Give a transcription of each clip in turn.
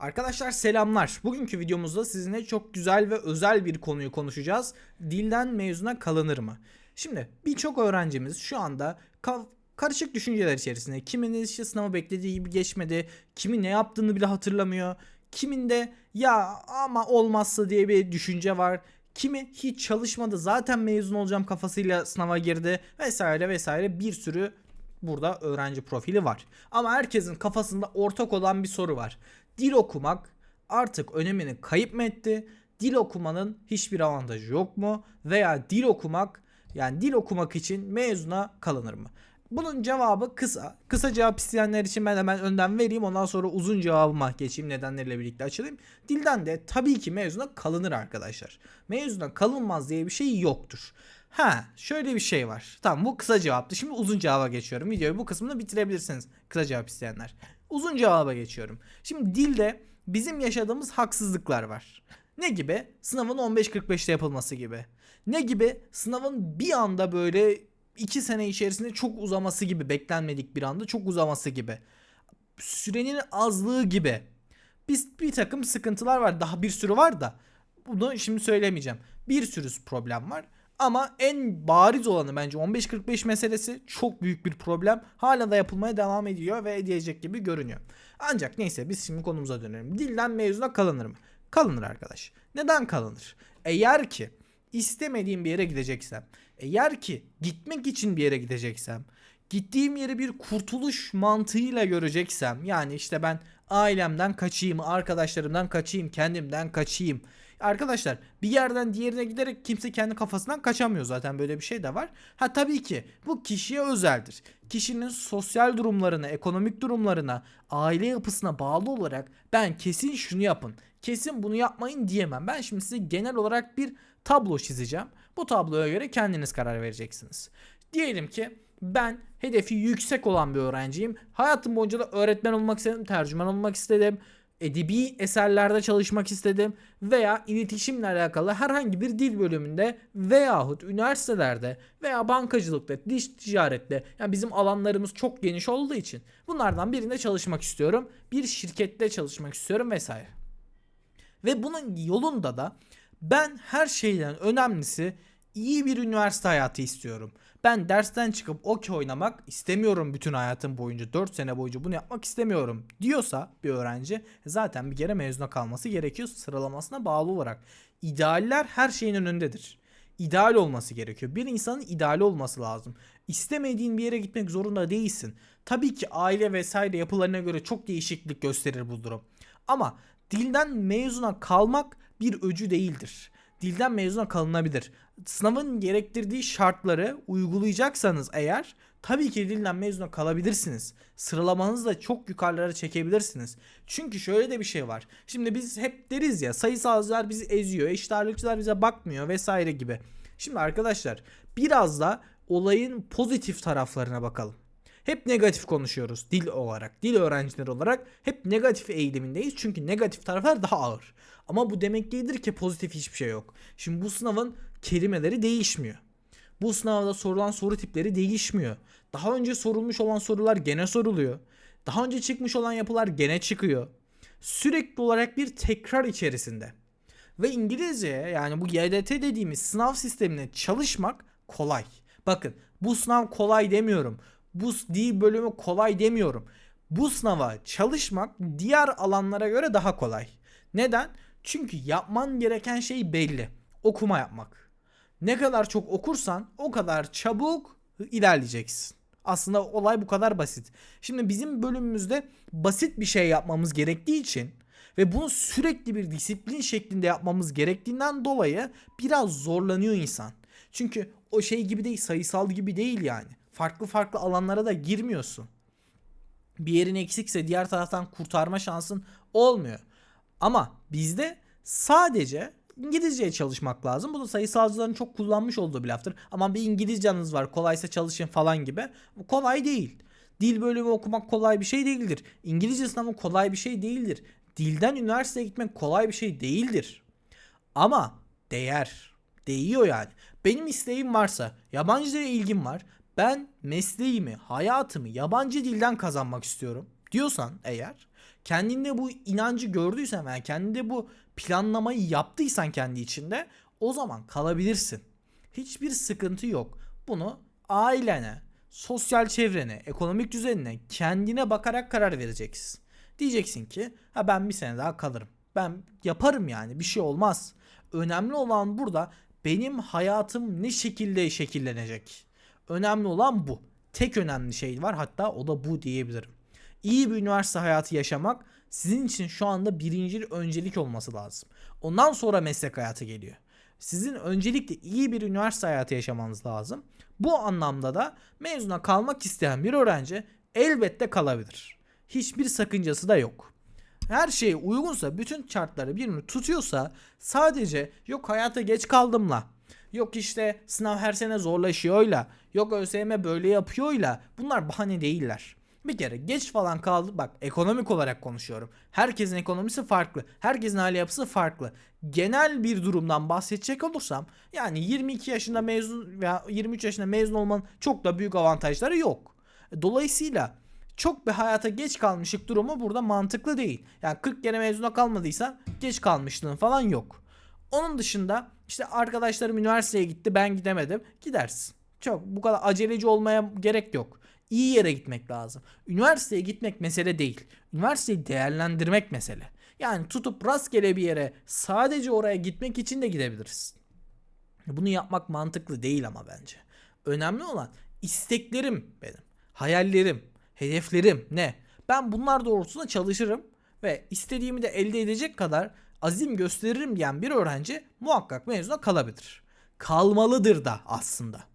Arkadaşlar selamlar. Bugünkü videomuzda sizinle çok güzel ve özel bir konuyu konuşacağız. Dilden mezuna kalınır mı? Şimdi birçok öğrencimiz şu anda ka- karışık düşünceler içerisinde. Kiminin işte sınavı beklediği gibi geçmedi. Kimi ne yaptığını bile hatırlamıyor. Kiminde ya ama olmazsa diye bir düşünce var. Kimi hiç çalışmadı zaten mezun olacağım kafasıyla sınava girdi vesaire vesaire bir sürü burada öğrenci profili var. Ama herkesin kafasında ortak olan bir soru var. Dil okumak artık önemini kayıp mı etti? Dil okumanın hiçbir avantajı yok mu? Veya dil okumak yani dil okumak için mezuna kalınır mı? Bunun cevabı kısa. Kısa cevap isteyenler için ben hemen önden vereyim. Ondan sonra uzun cevabıma geçeyim. Nedenleriyle birlikte açılayım. Dilden de tabii ki mezuna kalınır arkadaşlar. Mezuna kalınmaz diye bir şey yoktur. Ha şöyle bir şey var. Tamam bu kısa cevaptı. Şimdi uzun cevaba geçiyorum. Videoyu bu kısmını bitirebilirsiniz. Kısa cevap isteyenler. Uzun cevaba geçiyorum. Şimdi dilde bizim yaşadığımız haksızlıklar var. Ne gibi? Sınavın 15.45'te yapılması gibi. Ne gibi? Sınavın bir anda böyle 2 sene içerisinde çok uzaması gibi. Beklenmedik bir anda çok uzaması gibi. Sürenin azlığı gibi. Biz bir takım sıkıntılar var. Daha bir sürü var da. Bunu şimdi söylemeyeceğim. Bir sürü problem var. Ama en bariz olanı bence 15-45 meselesi çok büyük bir problem. Hala da yapılmaya devam ediyor ve edecek gibi görünüyor. Ancak neyse biz şimdi konumuza dönelim. Dilden mezuna kalınır mı? Kalınır arkadaş. Neden kalınır? Eğer ki istemediğim bir yere gideceksem, eğer ki gitmek için bir yere gideceksem, gittiğim yeri bir kurtuluş mantığıyla göreceksem, yani işte ben ailemden kaçayım, arkadaşlarımdan kaçayım, kendimden kaçayım. Arkadaşlar bir yerden diğerine giderek kimse kendi kafasından kaçamıyor zaten böyle bir şey de var. Ha tabii ki bu kişiye özeldir. Kişinin sosyal durumlarına, ekonomik durumlarına, aile yapısına bağlı olarak ben kesin şunu yapın, kesin bunu yapmayın diyemem. Ben şimdi size genel olarak bir tablo çizeceğim. Bu tabloya göre kendiniz karar vereceksiniz. Diyelim ki ben hedefi yüksek olan bir öğrenciyim. Hayatım boyunca da öğretmen olmak istedim, tercüman olmak istedim edebi eserlerde çalışmak istedim veya iletişimle alakalı herhangi bir dil bölümünde veyahut üniversitelerde veya bankacılıkta, diş ticarette yani bizim alanlarımız çok geniş olduğu için bunlardan birinde çalışmak istiyorum. Bir şirkette çalışmak istiyorum vesaire. Ve bunun yolunda da ben her şeyden önemlisi iyi bir üniversite hayatı istiyorum. Ben dersten çıkıp okey oynamak istemiyorum bütün hayatım boyunca 4 sene boyunca bunu yapmak istemiyorum diyorsa bir öğrenci zaten bir kere mezuna kalması gerekiyor sıralamasına bağlı olarak. İdealler her şeyin önündedir. İdeal olması gerekiyor. Bir insanın ideali olması lazım. İstemediğin bir yere gitmek zorunda değilsin. Tabii ki aile vesaire yapılarına göre çok değişiklik gösterir bu durum. Ama dilden mezuna kalmak bir öcü değildir dilden mezuna kalınabilir. Sınavın gerektirdiği şartları uygulayacaksanız eğer tabii ki dilden mezuna kalabilirsiniz. Sıralamanızı da çok yukarılara çekebilirsiniz. Çünkü şöyle de bir şey var. Şimdi biz hep deriz ya sayısalcılar bizi eziyor, eşit ağırlıkçılar bize bakmıyor vesaire gibi. Şimdi arkadaşlar biraz da olayın pozitif taraflarına bakalım. Hep negatif konuşuyoruz dil olarak. Dil öğrencileri olarak hep negatif eğilimindeyiz. Çünkü negatif taraflar daha ağır. Ama bu demek değildir ki pozitif hiçbir şey yok. Şimdi bu sınavın kelimeleri değişmiyor. Bu sınavda sorulan soru tipleri değişmiyor. Daha önce sorulmuş olan sorular gene soruluyor. Daha önce çıkmış olan yapılar gene çıkıyor. Sürekli olarak bir tekrar içerisinde. Ve İngilizce yani bu YDT dediğimiz sınav sistemine çalışmak kolay. Bakın bu sınav kolay demiyorum. Bu dil bölümü kolay demiyorum. Bu sınava çalışmak diğer alanlara göre daha kolay. Neden? Çünkü yapman gereken şey belli. Okuma yapmak. Ne kadar çok okursan o kadar çabuk ilerleyeceksin. Aslında olay bu kadar basit. Şimdi bizim bölümümüzde basit bir şey yapmamız gerektiği için ve bunu sürekli bir disiplin şeklinde yapmamız gerektiğinden dolayı biraz zorlanıyor insan. Çünkü o şey gibi değil, sayısal gibi değil yani. Farklı farklı alanlara da girmiyorsun. Bir yerin eksikse diğer taraftan kurtarma şansın olmuyor. Ama bizde sadece İngilizceye çalışmak lazım. Bu da sayısalcıların çok kullanmış olduğu bir laftır. Ama bir İngilizcanız var kolaysa çalışın falan gibi. Bu kolay değil. Dil bölümü okumak kolay bir şey değildir. İngilizce sınavı kolay bir şey değildir. Dilden üniversiteye gitmek kolay bir şey değildir. Ama değer. Değiyor yani. Benim isteğim varsa, yabancı dile ilgim var. Ben mesleğimi, hayatımı yabancı dilden kazanmak istiyorum diyorsan eğer kendinde bu inancı gördüysen veya kendinde bu planlamayı yaptıysan kendi içinde o zaman kalabilirsin. Hiçbir sıkıntı yok. Bunu ailene, sosyal çevrene, ekonomik düzenine, kendine bakarak karar vereceksin. Diyeceksin ki ha ben bir sene daha kalırım. Ben yaparım yani bir şey olmaz. Önemli olan burada benim hayatım ne şekilde şekillenecek. Önemli olan bu. Tek önemli şey var hatta o da bu diyebilirim. İyi bir üniversite hayatı yaşamak sizin için şu anda birinci öncelik olması lazım. Ondan sonra meslek hayatı geliyor. Sizin öncelikle iyi bir üniversite hayatı yaşamanız lazım. Bu anlamda da mezuna kalmak isteyen bir öğrenci elbette kalabilir. Hiçbir sakıncası da yok. Her şey uygunsa, bütün şartları birbirini tutuyorsa sadece yok hayata geç kaldımla, yok işte sınav her sene zorlaşıyorla, yok ÖSYM böyle yapıyorla bunlar bahane değiller. Bir kere geç falan kaldı. Bak ekonomik olarak konuşuyorum. Herkesin ekonomisi farklı. Herkesin aile yapısı farklı. Genel bir durumdan bahsedecek olursam yani 22 yaşında mezun veya 23 yaşında mezun olmanın çok da büyük avantajları yok. Dolayısıyla çok bir hayata geç kalmışlık durumu burada mantıklı değil. Yani 40 kere mezuna kalmadıysan geç kalmışlığın falan yok. Onun dışında işte arkadaşlarım üniversiteye gitti ben gidemedim. Gidersin. Çok bu kadar aceleci olmaya gerek yok. İyi yere gitmek lazım. Üniversiteye gitmek mesele değil. Üniversiteyi değerlendirmek mesele. Yani tutup rastgele bir yere sadece oraya gitmek için de gidebiliriz. Bunu yapmak mantıklı değil ama bence. Önemli olan isteklerim benim. Hayallerim, hedeflerim ne? Ben bunlar doğrultusunda çalışırım ve istediğimi de elde edecek kadar azim gösteririm diyen bir öğrenci muhakkak mezuna kalabilir. Kalmalıdır da aslında.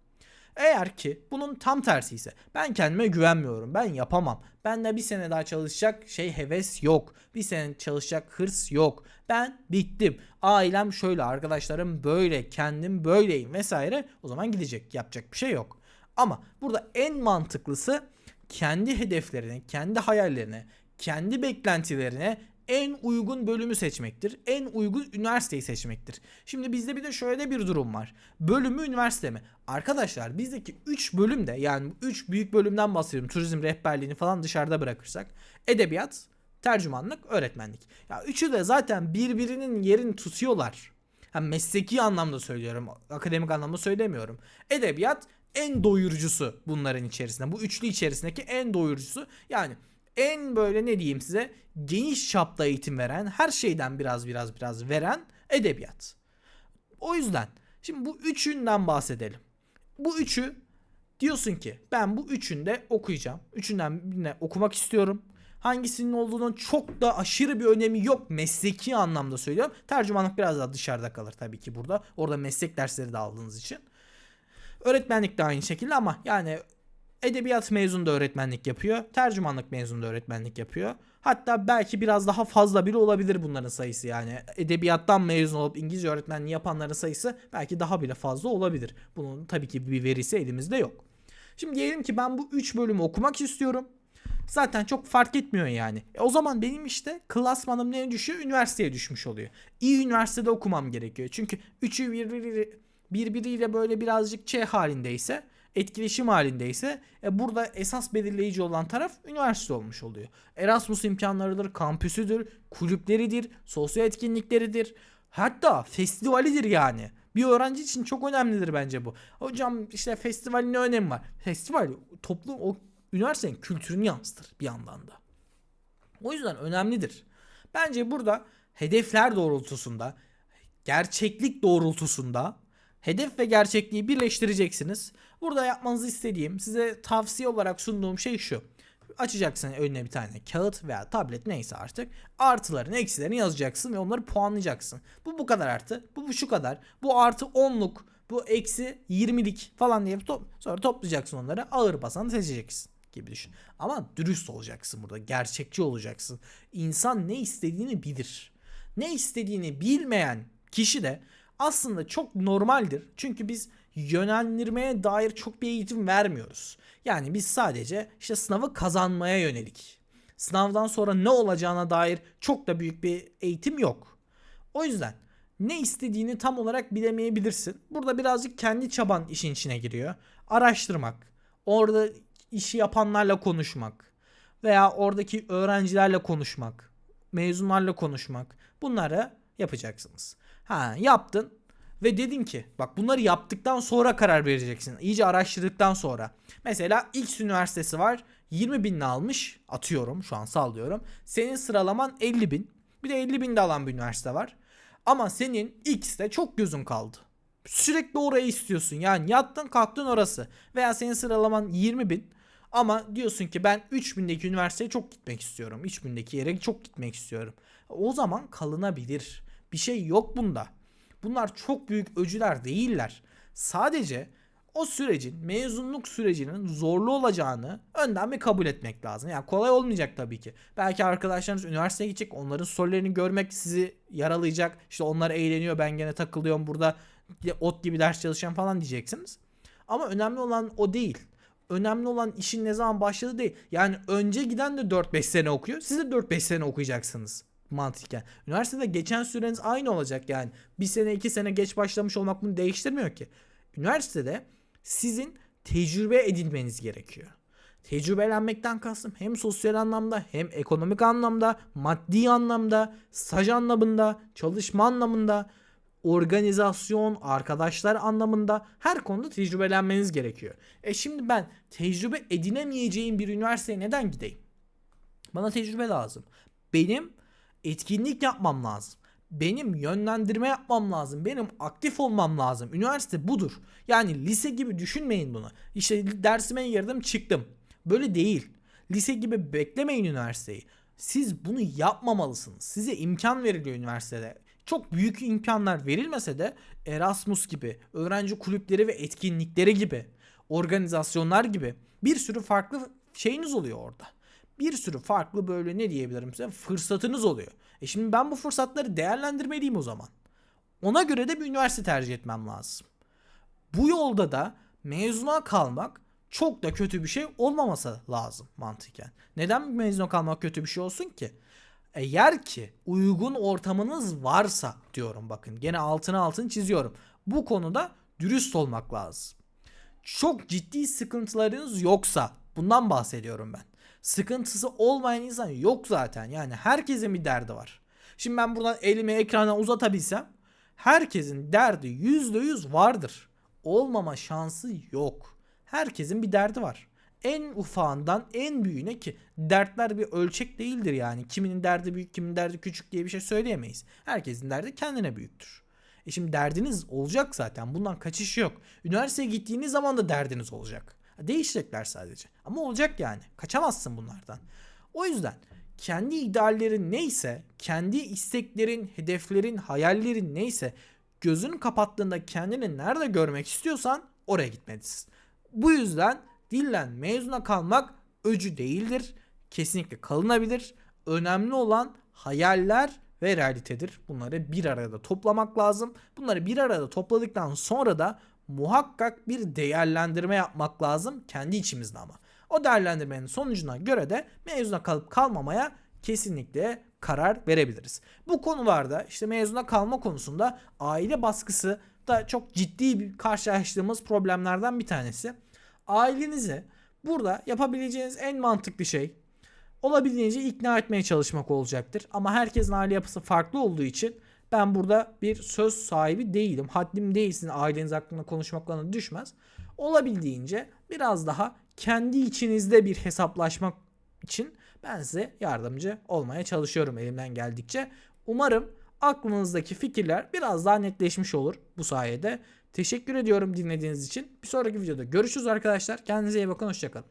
Eğer ki bunun tam tersi ise ben kendime güvenmiyorum. Ben yapamam. Bende bir sene daha çalışacak şey heves yok. Bir sene çalışacak hırs yok. Ben bittim. Ailem şöyle, arkadaşlarım böyle, kendim böyleyim vesaire. O zaman gidecek. Yapacak bir şey yok. Ama burada en mantıklısı kendi hedeflerine, kendi hayallerine, kendi beklentilerine en uygun bölümü seçmektir. En uygun üniversiteyi seçmektir. Şimdi bizde bir de şöyle bir durum var. Bölümü üniversite mi? Arkadaşlar bizdeki 3 bölüm de yani 3 büyük bölümden bahsediyorum. Turizm rehberliğini falan dışarıda bırakırsak. Edebiyat, tercümanlık, öğretmenlik. Ya üçü de zaten birbirinin yerini tutuyorlar. Hem mesleki anlamda söylüyorum. Akademik anlamda söylemiyorum. Edebiyat en doyurucusu bunların içerisinde. Bu üçlü içerisindeki en doyurucusu. Yani en böyle ne diyeyim size geniş çapta eğitim veren, her şeyden biraz biraz biraz veren edebiyat. O yüzden şimdi bu üçünden bahsedelim. Bu üçü diyorsun ki ben bu üçünde okuyacağım. Üçünden birine okumak istiyorum. Hangisinin olduğunun çok da aşırı bir önemi yok mesleki anlamda söylüyorum. Tercümanlık biraz daha dışarıda kalır tabii ki burada. Orada meslek dersleri de aldığınız için. Öğretmenlik de aynı şekilde ama yani edebiyat mezunu da öğretmenlik yapıyor. Tercümanlık mezunu da öğretmenlik yapıyor. Hatta belki biraz daha fazla bile olabilir bunların sayısı yani. Edebiyattan mezun olup İngilizce öğretmenliği yapanların sayısı belki daha bile fazla olabilir. Bunun tabii ki bir verisi elimizde yok. Şimdi diyelim ki ben bu 3 bölümü okumak istiyorum. Zaten çok fark etmiyor yani. E o zaman benim işte klasmanım neye düşüyor? Üniversiteye düşmüş oluyor. İyi üniversitede okumam gerekiyor. Çünkü üçü birbiriyle, birbiriyle böyle birazcık şey halindeyse etkileşim halindeyse e, burada esas belirleyici olan taraf üniversite olmuş oluyor. Erasmus imkanlarıdır, kampüsüdür, kulüpleridir, sosyal etkinlikleridir. Hatta festivalidir yani. Bir öğrenci için çok önemlidir bence bu. Hocam işte festivalin ne önemi var? Festival toplum o üniversitenin kültürünü yansıtır bir yandan da. O yüzden önemlidir. Bence burada hedefler doğrultusunda, gerçeklik doğrultusunda hedef ve gerçekliği birleştireceksiniz. Burada yapmanızı istediğim, size tavsiye olarak sunduğum şey şu. Açacaksın önüne bir tane kağıt veya tablet neyse artık. Artılarını, eksilerini yazacaksın ve onları puanlayacaksın. Bu bu kadar artı, bu bu şu kadar. Bu artı 10'luk, bu eksi 20'lik falan diye top, sonra toplayacaksın onları. Ağır basanı seçeceksin gibi düşün. Ama dürüst olacaksın burada. Gerçekçi olacaksın. İnsan ne istediğini bilir. Ne istediğini bilmeyen kişi de aslında çok normaldir. Çünkü biz yönlendirmeye dair çok bir eğitim vermiyoruz. Yani biz sadece işte sınavı kazanmaya yönelik. Sınavdan sonra ne olacağına dair çok da büyük bir eğitim yok. O yüzden ne istediğini tam olarak bilemeyebilirsin. Burada birazcık kendi çaban işin içine giriyor. Araştırmak, orada işi yapanlarla konuşmak veya oradaki öğrencilerle konuşmak, mezunlarla konuşmak bunları yapacaksınız. Ha yaptın ve dedin ki bak bunları yaptıktan sonra karar vereceksin. İyice araştırdıktan sonra. Mesela X üniversitesi var 20 bin almış atıyorum şu an sallıyorum. Senin sıralaman 50 bin. Bir de 50 bin de alan bir üniversite var. Ama senin X'te çok gözün kaldı. Sürekli orayı istiyorsun. Yani yattın kalktın orası. Veya senin sıralaman 20 bin. Ama diyorsun ki ben 3000'deki üniversiteye çok gitmek istiyorum. 3000'deki yere çok gitmek istiyorum. O zaman kalınabilir. Bir şey yok bunda. Bunlar çok büyük öcüler değiller. Sadece o sürecin, mezunluk sürecinin zorlu olacağını önden bir kabul etmek lazım. Yani kolay olmayacak tabii ki. Belki arkadaşlarınız üniversiteye gidecek, onların sorularını görmek sizi yaralayacak. İşte onlar eğleniyor, ben gene takılıyorum burada ot gibi ders çalışacağım falan diyeceksiniz. Ama önemli olan o değil. Önemli olan işin ne zaman başladığı değil. Yani önce giden de 4-5 sene okuyor. Siz de 4-5 sene okuyacaksınız mantıken. Üniversitede geçen süreniz aynı olacak yani. Bir sene iki sene geç başlamış olmak bunu değiştirmiyor ki. Üniversitede sizin tecrübe edinmeniz gerekiyor. Tecrübelenmekten kastım hem sosyal anlamda hem ekonomik anlamda, maddi anlamda, staj anlamında, çalışma anlamında, organizasyon, arkadaşlar anlamında her konuda tecrübelenmeniz gerekiyor. E şimdi ben tecrübe edinemeyeceğim bir üniversiteye neden gideyim? Bana tecrübe lazım. Benim etkinlik yapmam lazım. Benim yönlendirme yapmam lazım. Benim aktif olmam lazım. Üniversite budur. Yani lise gibi düşünmeyin bunu. İşte dersime girdim çıktım. Böyle değil. Lise gibi beklemeyin üniversiteyi. Siz bunu yapmamalısınız. Size imkan veriliyor üniversitede. Çok büyük imkanlar verilmese de Erasmus gibi, öğrenci kulüpleri ve etkinlikleri gibi, organizasyonlar gibi bir sürü farklı şeyiniz oluyor orada bir sürü farklı böyle ne diyebilirim size fırsatınız oluyor. E şimdi ben bu fırsatları değerlendirmeliyim o zaman. Ona göre de bir üniversite tercih etmem lazım. Bu yolda da mezuna kalmak çok da kötü bir şey olmaması lazım mantıken. Neden mezuna kalmak kötü bir şey olsun ki? Eğer ki uygun ortamınız varsa diyorum bakın gene altına altın çiziyorum. Bu konuda dürüst olmak lazım. Çok ciddi sıkıntılarınız yoksa bundan bahsediyorum ben sıkıntısı olmayan insan yok zaten. Yani herkesin bir derdi var. Şimdi ben buradan elimi ekrana uzatabilsem herkesin derdi %100 vardır. Olmama şansı yok. Herkesin bir derdi var. En ufağından en büyüğüne ki dertler bir ölçek değildir yani. Kiminin derdi büyük, kimin derdi küçük diye bir şey söyleyemeyiz. Herkesin derdi kendine büyüktür. E şimdi derdiniz olacak zaten. Bundan kaçış yok. Üniversiteye gittiğiniz zaman da derdiniz olacak. Değişecekler sadece. Ama olacak yani. Kaçamazsın bunlardan. O yüzden kendi ideallerin neyse, kendi isteklerin, hedeflerin, hayallerin neyse gözünü kapattığında kendini nerede görmek istiyorsan oraya gitmelisin. Bu yüzden dillen mezuna kalmak öcü değildir. Kesinlikle kalınabilir. Önemli olan hayaller ve realitedir. Bunları bir arada toplamak lazım. Bunları bir arada topladıktan sonra da muhakkak bir değerlendirme yapmak lazım kendi içimizde ama. O değerlendirmenin sonucuna göre de mezuna kalıp kalmamaya kesinlikle karar verebiliriz. Bu konularda işte mezuna kalma konusunda aile baskısı da çok ciddi bir karşılaştığımız problemlerden bir tanesi. Ailenizi burada yapabileceğiniz en mantıklı şey olabildiğince ikna etmeye çalışmak olacaktır. Ama herkesin aile yapısı farklı olduğu için ben burada bir söz sahibi değilim. Haddim değilsin aileniz hakkında konuşmaklarına düşmez. Olabildiğince biraz daha kendi içinizde bir hesaplaşmak için ben size yardımcı olmaya çalışıyorum elimden geldikçe. Umarım aklınızdaki fikirler biraz daha netleşmiş olur bu sayede. Teşekkür ediyorum dinlediğiniz için. Bir sonraki videoda görüşürüz arkadaşlar. Kendinize iyi bakın. Hoşçakalın.